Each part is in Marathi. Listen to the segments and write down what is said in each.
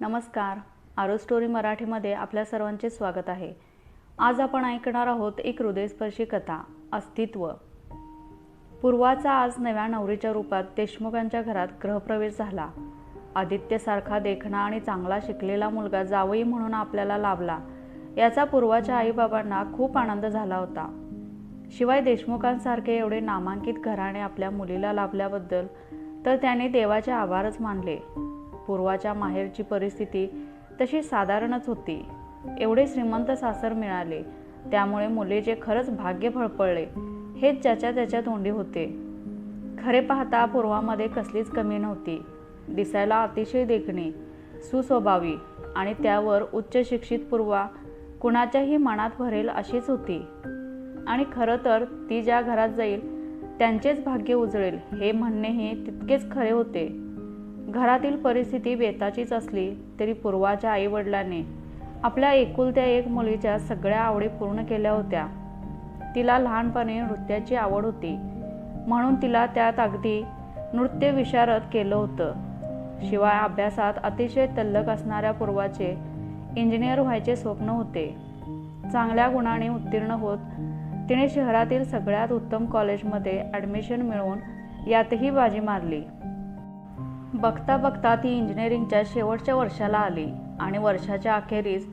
नमस्कार. आरो स्टोरी मराठीमध्ये आपल्या सर्वांचे स्वागत आहे. आज आपण ऐकणार आहोत एक हृदयस्पर्शी कथा अस्तित्व. पूर्वाचा आज नव्या नवरीच्या रूपात देशमुखांच्या घरात ग्रहप्रवेश झाला. आदित्यसारखा देखणा आणि चांगला शिकलेला मुलगा जावई म्हणून आपल्याला लाभला. याचा पूर्वाच्या आईबाबांना खूप आनंद झाला होता. शिवाय देशमुखांसारखे एवढे नामांकित घराणे आपल्या मुलीला लाभल्याबद्दल तर त्याने देवाचे आभारच मानले. पूर्वाच्या माहेरची परिस्थिती तशी साधारणच होती. एवढे श्रीमंत सासर मिळाले त्यामुळे मुलीचे खरंच भाग्य फळफळले हेच ज्याच्या त्याच्या तोंडी होते. खरे पाहता पूर्वामध्ये कसलीच कमी नव्हती. दिसायला अतिशय देखणी सुस्वभावी आणि त्यावर उच्च शिक्षित पूर्वा कुणाच्याही मनात भरेल अशीच होती. आणि खरं तर ती ज्या घरात जाईल त्यांचेच भाग्य उजळेल हे म्हणणेही तितकेच खरे होते. घरातील परिस्थिती बेताचीच असली तरी पूर्वाच्या आईवडिलांनी आपल्या एकुलत्या एक मुलीच्या सगळ्या आवडी पूर्ण केल्या होत्या. तिला लहानपणी नृत्याची आवड होती. म्हणून तिला त्यात अगदी नृत्य विशारद केलं होतं. शिवाय अभ्यासात अतिशय तल्लक असणाऱ्या पूर्वाचे इंजिनियर व्हायचे स्वप्न होते. चांगल्या गुणाने उत्तीर्ण होत तिने शहरातील सगळ्यात उत्तम कॉलेजमध्ये ॲडमिशन मिळवून यातही बाजी मारली. बघता बघता ती इंजिनिअरिंगच्या शेवटच्या वर्षाला आली आणि वर्षाच्या अखेरीस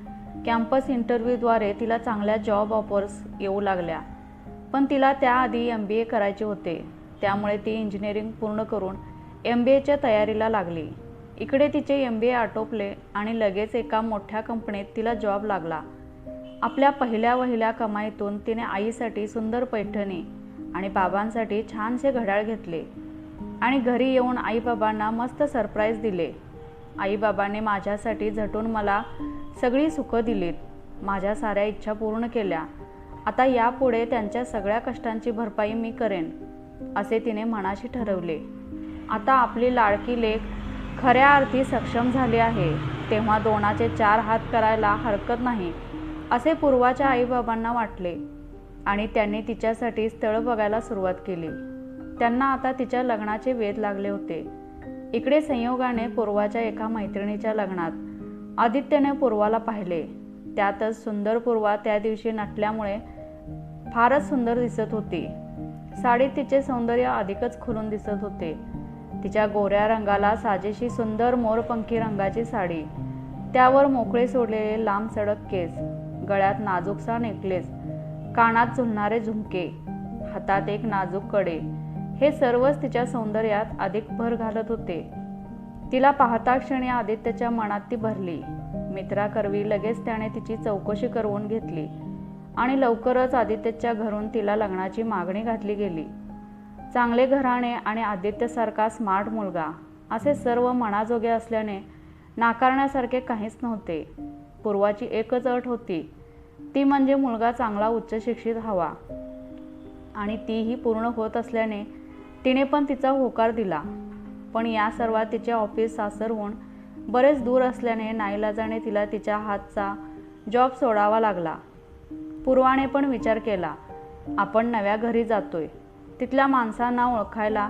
कॅम्पस इंटरव्ह्यूद्वारे तिला चांगल्या जॉब ऑफर्स येऊ लागल्या. पण तिला त्याआधी एम बी ए करायचे होते. त्यामुळे ती इंजिनिअरिंग पूर्ण करून एम बी एच्या तयारीला लागली. इकडे तिचे एम बी ए आटोपले आणि लगेच एका मोठ्या कंपनीत तिला जॉब लागला. आपल्या पहिल्या वहिल्या कमाईतून तिने आईसाठी सुंदर पैठणी आणि बाबांसाठी छानसे घड्याळ घेतले. आणि घरी येऊन आईबाबांना मस्त सरप्राईज दिले. आईबाबांनी माझ्यासाठी झटून मला सगळी सुखं दिलीत. माझ्या साऱ्या इच्छा पूर्ण केल्या. आता यापुढे त्यांच्या सगळ्या कष्टांची भरपाई मी करेन असे तिने मनाशी ठरवले. आता आपली लाडकी लेख खऱ्या अर्थी सक्षम झाली आहे. तेव्हा दोनाचे चार हात करायला हरकत नाही असे पूर्वाच्या आईबाबांना वाटले. आणि त्यांनी तिच्यासाठी स्थळ बघायला सुरुवात केली. त्यांना आता तिच्या लग्नाचे वेध लागले होते. इकडे संयोगाने पूर्वाच्या एका मैत्रिणीच्या लग्नात आदित्यने पूर्वाला पाहिले. त्यातच सुंदर पूर्वा त्या दिवशी नटल्यामुळे फारच सुंदर दिसत होती. साडीत तिचे सौंदर्य अधिकच खुलून दिसत होते. तिच्या गोऱ्या रंगाला साजेशी सुंदर मोरपंखी रंगाची साडी त्यावर मोकळे सोडलेले लांब सडक केस गळ्यात नाजूकसा नेकलेस कानात झुलणारे झुमके हातात एक नाजूककडे हे सर्वच तिच्या सौंदर्यात अधिक भर घालत होते. तिला पाहता क्षणी आदित्यच्या मनात ती भरली. मित्राकरवी लगेच त्याने तिची चौकशी करवून घेतली आणि लवकरच आदित्यच्या घरून तिला लग्नाची मागणी घातली गेली. चांगले घराणे आणि आदित्यसारखा स्मार्ट मुलगा असे सर्व मनाजोगे असल्याने नाकारण्यासारखे काहीच नव्हते. पूर्वाची एकच अट होती ती म्हणजे मुलगा चांगला उच्च शिक्षित हवा. आणि तीही पूर्ण होत असल्याने तिने पण तिचा होकार दिला. पण या सर्वात तिचे ऑफिस सासरहून बरेच दूर असल्याने नाईलाजाने तिला तिच्या हातचा जॉब सोडावा लागला. पूर्वाने पण विचार केला आपण नव्या घरी जातोय. तिथल्या माणसांना ओळखायला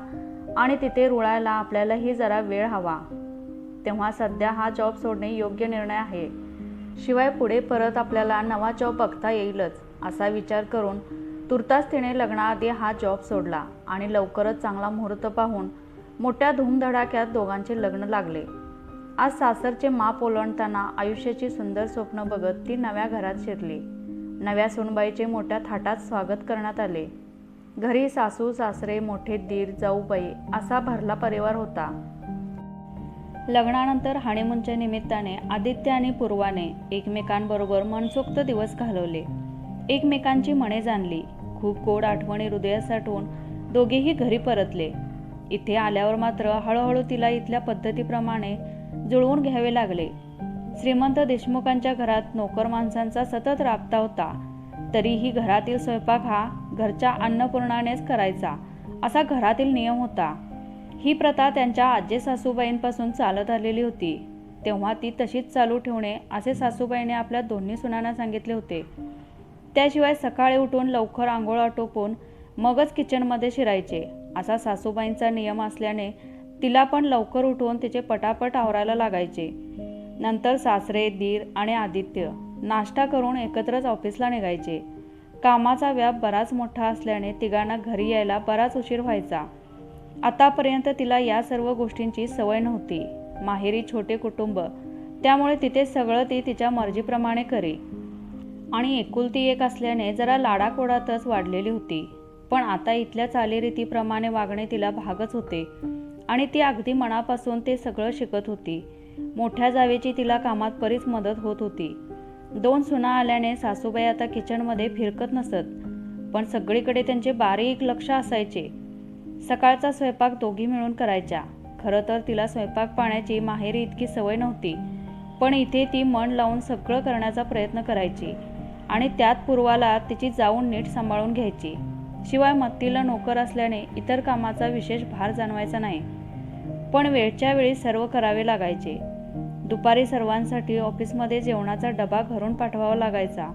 आणि तिथे रुळायला आपल्यालाही जरा वेळ हवा. तेव्हा सध्या हा जॉब सोडणे योग्य निर्णय आहे. शिवाय पुढे परत आपल्याला नवा जॉब बघता येईलच असा विचार करून तुर्तास तिने लग्नाआधी हा जॉब सोडला आणि लवकरच चांगला मुहूर्त पाहून मोठ्या धूमधडाक्यात दोघांचे लग्न लागले. आज सासरचे माप ओलांडताना आयुष्याची सुंदर स्वप्न बघत ती नव्या घरात शिरली. नव्या सुनबाईचे मोठ्या थाटात स्वागत करण्यात आले. घरी सासू सासरे मोठे दीर जाऊबाई असा भरला परिवार होता. लग्नानंतर हणीमूनच्या निमित्ताने आदित्य आणि पूर्वाने एकमेकांबरोबर मनसोक्त दिवस घालवले. एकमेकांची मने जाणली. खूप गोड आठवणी हृदयात साठवून दोघेही घरी परतले. इथे आल्यावर मात्र हळूहळू तिला इथल्या पद्धतीप्रमाणे जुळवून घ्यावे लागले. श्रीमंत देशमुखांच्या घरात नोकर माणसांचा सतत राबता होता. तरीही घरातील स्वयंपाक हा घरच्या अन्नपूर्णानेच करायचा असा घरातील नियम होता. ही प्रथा त्यांच्या आजी सासूबाईंपासून चालत आलेली होती. तेव्हा ती तशीच चालू ठेवणे असे सासूबाईने आपल्या दोन्ही सुनांना सांगितले होते. त्याशिवाय सकाळी उठून लवकर आंघोळ आटोपून मगच किचनमध्ये शिरायचे. असा सासूबाईंचा नियम असल्याने तिला पण लवकर उठून तिचे पटापट आवरायला लागायचे. नंतर सासरे दीर आणि आदित्य नाश्ता करून एकत्रच ऑफिसला निघायचे. कामाचा व्याप बराच मोठा असल्याने तिघांना घरी यायला बराच उशीर व्हायचा. आतापर्यंत तिला या सर्व गोष्टींची सवय नव्हती. माहेरी छोटे कुटुंब त्यामुळे तिथे सगळं ती तिच्या मर्जीप्रमाणे करी. आणि एकुलती एक असल्याने जरा लाडाकोडातच वाढलेली होती. पण आता इथल्या चालीरीतीप्रमाणे वागणे तिला भागच होते. आणि ती अगदी मनापासून ते सगळं शिकत होती. मोठ्या जावेची तिला कामात बरीच मदत होत होती. दोन सुना आल्याने सासूबाई आता किचनमध्ये फिरकत नसत. पण सगळीकडे त्यांचे बारीक लक्ष असायचे. सकाळचा स्वयंपाक दोघी मिळून करायच्या. खरं तर तिला स्वयंपाक पाण्याची माहेरी इतकी सवय नव्हती. पण इथे ती मन लावून सगळं करण्याचा प्रयत्न करायची. आणि त्यात पूर्वाला तिची जाऊन नीट सांभाळून घ्यायची. शिवाय मत्तीला नोकर असल्याने इतर कामाचा विशेष भार जाणवायचा नाही. पण वेळच्या वेळी सर्व करावे लागायचे. दुपारी सर्वांसाठी ऑफिसमध्ये जेवणाचा डबा घरून पाठवावा लागायचा.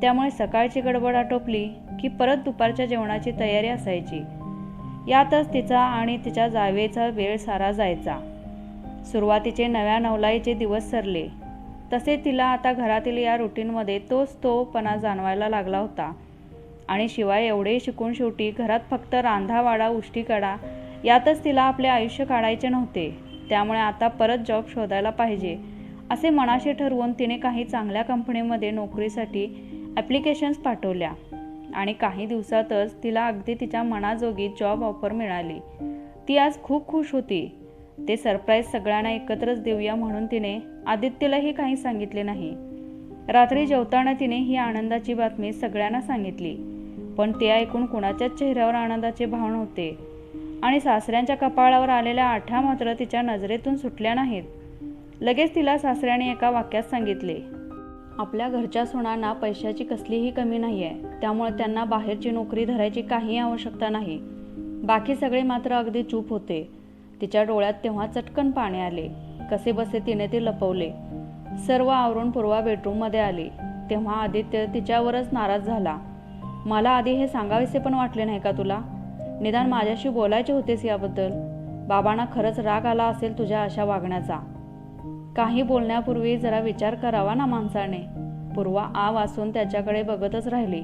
त्यामुळे सकाळची गडबड आटोपली की परत दुपारच्या जेवणाची तयारी असायची. यातच तिचा आणि तिच्या जावेचा वेळ सारा जायचा. सुरुवातीचे नव्या नवलाईचे दिवस सरले. तसे तिला आता घरातील या रुटीनमध्ये तोच तोपणा जाणवायला लागला होता. आणि शिवाय एवढे शिकून शेवटी घरात फक्त रांधावाडा उष्टी काढा यातच तिला आपले आयुष्य काढायचे नव्हते. त्यामुळे आता परत जॉब शोधायला पाहिजे असे मनाशी ठरवून तिने काही चांगल्या कंपनीमध्ये नोकरीसाठी ॲप्लिकेशन्स पाठवल्या. आणि काही दिवसातच तिला अगदी तिच्या मनाजोगी जॉब ऑफर मिळाली. ती आज खूप खुश होती. ते सरप्राईज सगळ्यांना एकत्रच देऊया म्हणून तिने आदित्यलाही काही सांगितले नाही. रात्री जेवताना तिने ही आनंदाची बातमी सगळ्यांना सांगितली. पण ते ऐकून कुणाच्याच चेहऱ्यावर आनंदाचे भाव नव्हते आणि सासऱ्यांच्या कपाळावर आलेल्या आठ्या मात्र तिच्या नजरेतून सुटल्या नाहीत. लगेच तिला सासऱ्याने एका वाक्यात सांगितले आपल्या घरच्या सुनांना पैशाची कसलीही कमी नाही आहे त्यामुळे त्यांना बाहेरची नोकरी धरायची काही आवश्यकता नाही. बाकी सगळे मात्र अगदी चूप होते. तिच्या डोळ्यात तेव्हा चटकन पाणी आले. कसे बसे तिने ते लपवले. सर्व आवरून पूर्वा बेडरूममध्ये आली. तेव्हा आदित्य तिच्यावरच नाराज झाला. मला आधी हे सांगावेसे पण वाटले नाही का तुला? निदान माझ्याशी बोलायचे होतेस याबद्दल? बाबांना खरंच राग आला असेल तुझ्या अशा वागण्याचा. काही बोलण्यापूर्वी जरा विचार करावा ना माणसाने. पूर्वा आ वाचून त्याच्याकडे बघतच राहिली.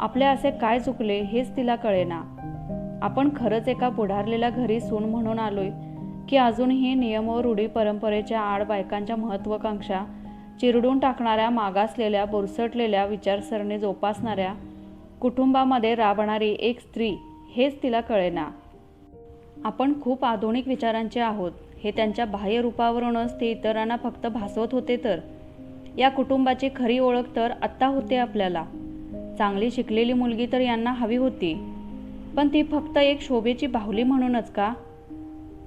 आपले असे काय चुकले हेच तिला कळेना. आपण खरंच एका पुढारलेल्या घरी सून म्हणून आलोय की अजूनही नियम व रूढी परंपरेच्या आड बायकांच्या महत्त्वाकांक्षा चिरडून टाकणाऱ्या मागासलेल्या बुरसटलेल्या विचारसरणी जोपासणाऱ्या कुटुंबामध्ये राबणारी एक स्त्री हेच तिला कळेना. आपण खूप आधुनिक विचारांचे आहोत. हे त्यांच्या बाह्य रूपावरूनच ते इतरांना फक्त भासवत होते तर? या कुटुंबाची खरी ओळख तर आत्ता होते आपल्याला. चांगली शिकलेली मुलगी तर यांना हवी होती. पण ती फक्त एक शोभेची बाहुली म्हणूनच का?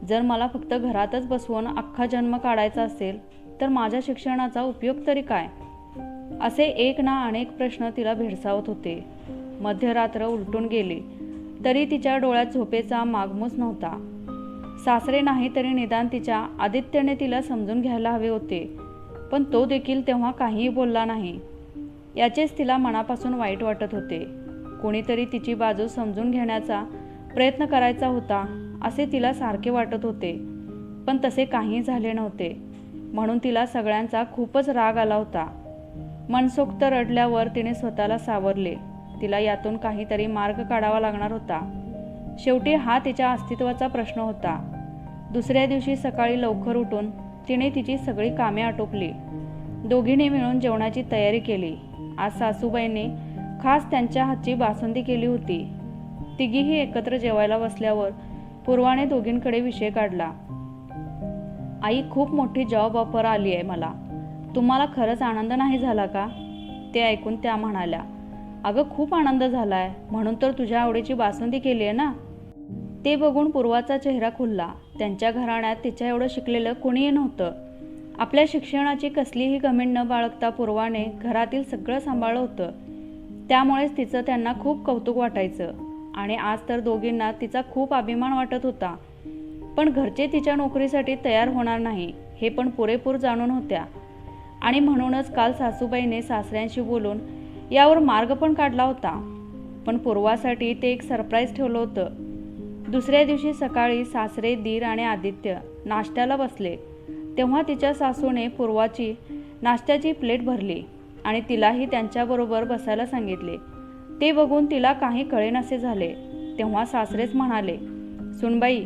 जर मला फक्त घरातच बसवून अख्खा जन्म काढायचा असेल तर माझ्या शिक्षणाचा उपयोग तरी काय? असे एक ना अनेक प्रश्न तिला भेडसावत होते. मध्यरात्र उलटून गेली. तरी तिच्या डोळ्यात झोपेचा मागमूस नव्हता. सासरे नाही तरी निदान तिच्या आदित्यने तिला समजून घ्यायला हवे होते. पण तो देखील तेव्हा काहीही बोलला नाही. याचेच तिला मनापासून वाईट वाटत होते. कोणीतरी तिची बाजू समजून घेण्याचा प्रयत्न करायचा होता असे तिला सारखे वाटत होते. पण तसे काही झाले नव्हते. म्हणून तिला सगळ्यांचा खूपच राग आला होता. मनसोक्त रडल्यावर तिने स्वतःला सावरले. तिला यातून काहीतरी मार्ग काढावा लागणार होता. शेवटी हा तिच्या अस्तित्वाचा प्रश्न होता. दुसऱ्या दिवशी सकाळी लवकर उठून तिने तिची सगळी कामे आटोपली. दोघींनी मिळून जेवणाची तयारी केली. आज सासूबाईंनी खास त्यांच्या हातची बासुंदी केली होती. तिघीही एकत्र जेवायला बसल्यावर पूर्वाने दोघींकडे विषय काढला. आई खूप मोठी जॉब ऑफर आली आहे मला. तुम्हाला खरंच आनंद नाही झाला का? ते ऐकून त्या म्हणाल्या. अगं खूप आनंद झाला आहे म्हणून तर तुझ्या आवडीची बासुंदी केली आहे ना? ते बघून पूर्वाचा चेहरा खुलला. त्यांच्या घराण्यात तिच्या एवढं शिकलेलं कोणीही नव्हतं. आपल्या शिक्षणाची कसलीही कमेंट न बाळगता पूर्वाने घरातील सगळं सांभाळलं होतं. त्यामुळेच तिचं त्यांना खूप कौतुक वाटायचं. आणि आज तर दोघींना तिचा खूप अभिमान वाटत होता. पण घरचे तिच्या नोकरीसाठी तयार होणार नाही हे पण पुरेपूर जाणून होत्या. आणि म्हणूनच काल सासूबाईने सासऱ्यांशी बोलून यावर मार्ग पण काढला होता. पण पूर्वासाठी ते एक सरप्राईज ठेवलं होतं. दुसऱ्या दिवशी सकाळी सासरे दीर आणि आदित्य नाश्त्याला बसले. तेव्हा तिच्या सासूने पूर्वाची नाश्त्याची प्लेट भरली. आणि तिलाही त्यांच्याबरोबर बसायला सांगितले. ते बघून तिला काही कळेनासे झाले. तेव्हा सासरेच म्हणाले सुनबाई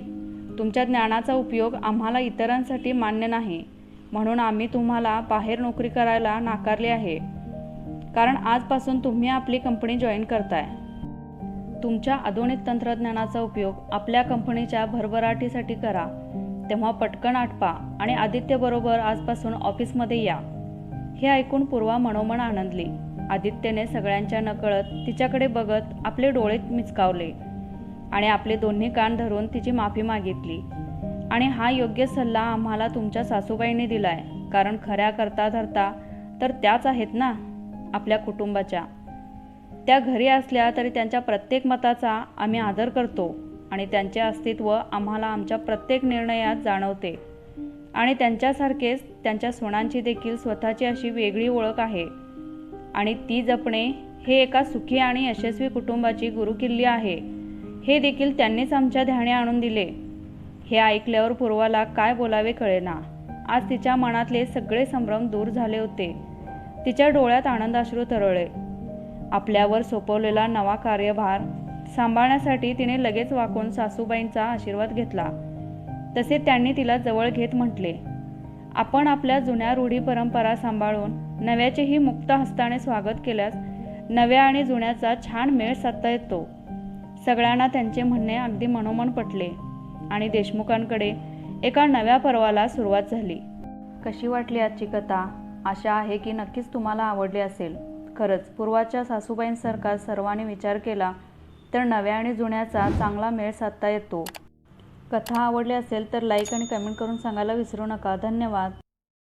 तुमच्या ज्ञानाचा उपयोग आम्हाला इतरांसाठी मान्य नाही. म्हणून आम्ही तुम्हाला बाहेर नोकरी करायला नाकारले आहे. कारण आजपासून तुम्ही आपली कंपनी जॉईन करताय. तुमच्या आधुनिक तंत्रज्ञानाचा उपयोग आपल्या कंपनीच्या भरभराटीसाठी करा. तेव्हा पटकन आटपा आणि आदित्यबरोबर आजपासून ऑफिसमध्ये या. हे ऐकून पूर्वा मनोमन आनंदली. आदित्यने सगळ्यांच्या नकळत तिच्याकडे बघत आपले डोळे मिचकावले आणि आपले दोन्ही कान धरून तिची माफी मागितली. आणि हा योग्य सल्ला आम्हाला तुमच्या सासूबाईंनी दिलाय कारण खऱ्या करता धरता तर त्याच आहेत ना आपल्या कुटुंबाच्या. त्या घरी असल्या तरी त्यांच्या प्रत्येक मताचा आम्ही आदर करतो आणि त्यांचे अस्तित्व आम्हाला आमच्या प्रत्येक निर्णयात जाणवते. आणि त्यांच्यासारखेच त्यांच्या सुनांची देखील स्वतःची अशी वेगळी ओळख आहे. आणि ती जपणे हे एका सुखी आणि यशस्वी कुटुंबाची गुरुकिल्ली आहे. हे देखील त्यांनीच आमच्या ध्याने आणून दिले. हे ऐकल्यावर पूर्वाला काय बोलावे कळेना. आज तिच्या मनातले सगळे संभ्रम दूर झाले होते. तिच्या डोळ्यात आनंदाश्रू तरळले. आपल्यावर सोपवलेला नवा कार्यभार सांभाळण्यासाठी तिने लगेच वाकून सासूबाईंचा आशीर्वाद घेतला. तसे त्यांनी तिला जवळ घेत म्हटले आपण आपल्या जुन्या रूढी परंपरा सांभाळून नव्याचेही मुक्त हस्ताने स्वागत केल्यास नव्या आणि जुन्याचा छान मेळ साधता येतो. सगळ्यांना त्यांचे म्हणणे अगदी मनोमन पटले आणि देशमुखांकडे एका नव्या पर्वाला सुरुवात झाली. कशी वाटली आजची कथा? आशा आहे की नक्कीच तुम्हाला आवडली असेल. खरंच पूर्वाच्या सासूबाईंसारखा सर्वांनी विचार केला तर नव्या आणि जुन्याचा चांगला मेळ साधता येतो. कथा आवडली असेल तर लाईक आणि कमेंट करून सांगायला विसरू नका. धन्यवाद.